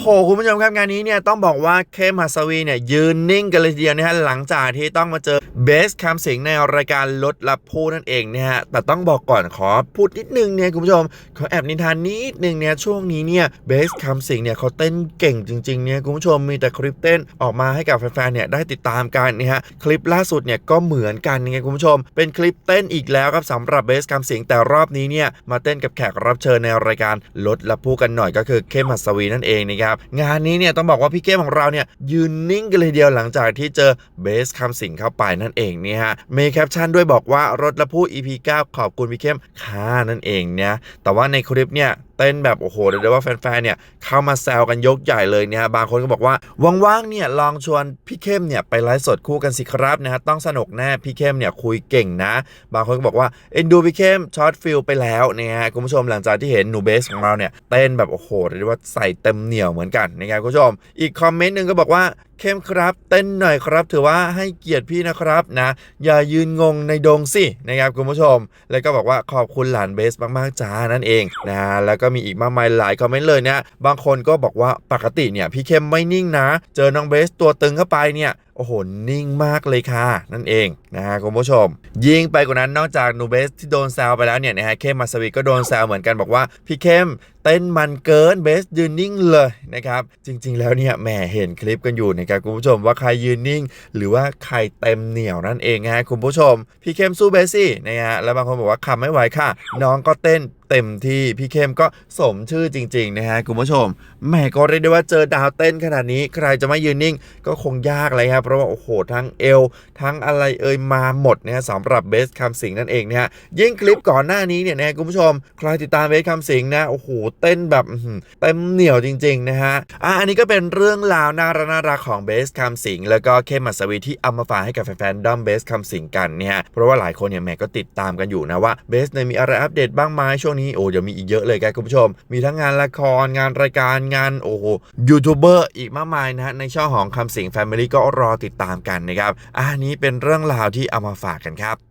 โห คุณผู้ชมครับงานนี้เนี่ยต้องบอกว่าเข้มหัสวีเนี่ยยืนนิ่งกันเลยทีเดียวนะฮะหลังจากที่ต้องมาเจอเบสคำสิงในรายการลดรับพูดนั่นเองนะฮะแต่ต้องบอกก่อนขอพูดนิดนึงเนี่ยคุณผู้ชมขอแอบนินทานนิดนึงเนี่ยช่วงนี้เนี่ยเบสคำสิงเนี่ยเขาเต้นเก่งจริงๆเนี่ยคุณผู้ชมมีแต่คลิปเต้นออกมาให้กับแฟนๆเนี่ยได้ติดตามกันนะฮะคลิปล่าสุดเนี่ยก็เหมือนกันนะคุณผู้ชม เป็นคลิปเต้นอีกแล้วครับสำหรับเบสคำสิงแต่รอบนี้เนี่ยมาเต้นกับแขกรับเชิญในรายการลดรับพูดกันหน่อยก็คือเข้มหัสวีนั่นเองนะครับงานนี้เนี่ยต้องบอกว่าพี่เก้ของเราเนี่ยยืนนิ่งกันเลยเดียวหลังจากที่เจอเบสคำสิงเข้าไปนั่นเองเนี่ยฮะมีแคปชั่นด้วยบอกว่ารถรับพูด EP 9 ขอบคุณพี่เข้มค่ะนั่นเองเนี่ยแต่ว่าในคลิปเนี่ย เต้นแบบโอ้โหเรียกได้ว่าแฟนๆเนี่ยเข้ามาแซวกันยกใหญ่เลยเนี่ยบางคนก็บอกว่าว่างๆเนี่ยลองชวนพี่เข้มเนี่ยไปไลฟ์สดคู่กันสิครับนะฮะต้องสนุกแน่พี่เข้มเนี่ยคุยเก่งนะ บางคนก็บอกว่าเอ็นดูพี่เข้มช็อตฟิลไปแล้วเนี่ยฮะคุณผู้ชมหลังจากที่เห็นหนูเบสของเราเนี่ยเต้นแบบโอ้โหเรียกได้ว่าใส่เต็มเหนียวเหมือนกันนะครับคุณผู้ชม อีกคอมเมนต์หนึ่งก็บอกว่า เข้มครับ เต้นหน่อยครับ ถือว่าให้เกียรติพี่นะครับนะ อย่ายืนงงในดงสินะครับคุณผู้ชม แล้วก็บอกว่าขอบคุณหลานเบสมากๆจ้านั่นเองนะแล้วก็มีอีกมากมายหลายคอมเมนต์เลยเนี่ยบางคนก็บอกว่าปกติเนี่ยพี่เข้มไม่นิ่งนะ เจอน้องเบสตัวตึงเข้าไปเนี่ย โอ้โห นิ่งมากเลยค่ะ นั่นเองนะฮะคุณผู้ชม ยิงไปกว่านั้นนอกจากนูเบสที่โดนแซวไปแล้วเนี่ยนะฮะเข้มมาสวีก็โดนแซวเหมือนกันบอกว่า พี่เข้มเต้นมันเกินเบสยืนนิ่งเลยนะครับ จริงๆแล้วเนี่ยแหมเห็นคลิปกันอยู่นะครับคุณผู้ชมว่าใครยืนนิ่ง หรือว่าใครเต็มเหนียวนั่นเองฮะคุณผู้ชม พี่เข้มสู้เบสซี่นะฮะแล้วบางคนบอกว่าคำไม่ไหวค่ะ น้องก็เต้น เต็มที่พี่เข้มก็สมชื่อจริงๆนะฮะคุณผู้ชมแหมก็เรียกได้ว่าเจอดาวเต้นขนาดนี้ใครจะไม่ยืนนิ่ง ก็คงยากเลยครับเพราะว่าโอ้โหทั้งเอว ทั้งอะไรเอ่ยมาหมดนะฮะสำหรับเบสคำสิงนั่นเองนะฮะยิ่งคลิปก่อนหน้านี้เนี่ยนะฮะคุณผู้ชม ใครติดตามเบสคำสิงนะโอ้โหเต้นแบบเต็มเหนียวจริงๆนะฮะอะอันนี้ก็เป็นเรื่องราวน่ารักน่ารักของเบสคำสิงแล้วก็เข้มมัสวีที่เอามาฝากให้กับแฟนๆดอมเบสคำสิงกันเนี่ยเพราะว่าหลายคนเนี่ยแหม่ก็ติดตามกันอยู่นะว่าเบสเนี่ยมีอะไรอัปเดตบ้างไหมช่วงนี้โอ้ยังมีอีกเยอะเลยครับคุณผู้ชม มีทั้งงานละครงานรายการงานโอ้โหยูทูบเบอร์อีกมากมายนะฮะในช่องของคำสิงแฟมิลี่ก็รอติดตามกันนะครับอันนี้เป็นเรื่องราวที่เอามาฝากกันครับ